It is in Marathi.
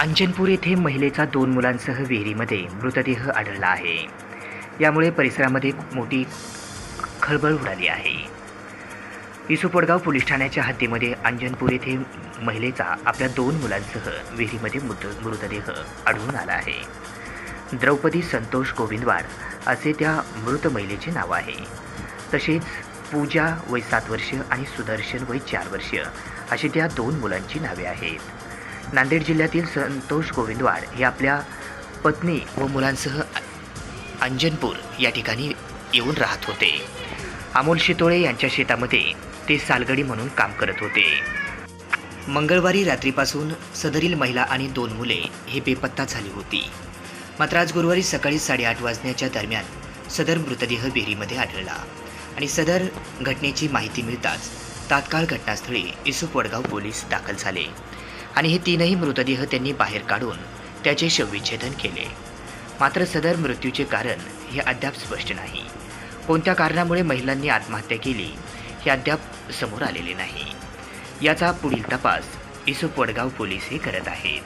अंजनपूर येथे महिलेचा दोन मुलांसह विहिरीमध्ये मृतदेह आढळला आहे. यामुळे परिसरामध्ये मोठी खळबळ उडाली आहे. इसुपडगाव पोलीस ठाण्याच्या हद्दीमध्ये अंजनपूर येथे महिलेचा आपल्या दोन मुलांसह विहिरीमध्ये मृत मृतदेह आढळून आला आहे. द्रौपदी संतोष गोविंदवाड असे त्या मृत महिलेचे नाव आहे. तसेच पूजा वय सात वर्ष आणि सुदर्शन वय चार वर्ष अशी त्या दोन मुलांची नावे आहेत. नांदेड जिल्ह्यातील संतोष गोविंदवाड हे आपल्या पत्नी व मुलांसह अंजनपूर या ठिकाणी येऊन राहत होते. अमोल शितोळे यांच्या शेतामध्ये ते सालगडी म्हणून काम करत होते. मंगळवारी रात्रीपासून सदरील महिला आणि दोन मुले हे बेपत्ता झाली होती. मात्र आज गुरुवारी सकाळी साडेआठ वाजण्याच्या दरम्यान सदर मृतदेह विहिरीमध्ये आढळला आणि सदर घटनेची माहिती मिळताच तात्काळ घटनास्थळी इसुप वडगाव पोलीस दाखल झाले. आणि हे तीनही मृतदेह त्यांनी बाहेर काढून त्याचे शवविच्छेदन केले. मात्र सदर मृत्यूचे कारण हे अद्याप स्पष्ट नाही. कोणत्या कारणामुळे महिलांनी आत्महत्या केली हे अद्याप समोर आलेले नाही. याचा पुढील तपास इसुप वडगाव पोलीस हे करत आहेत.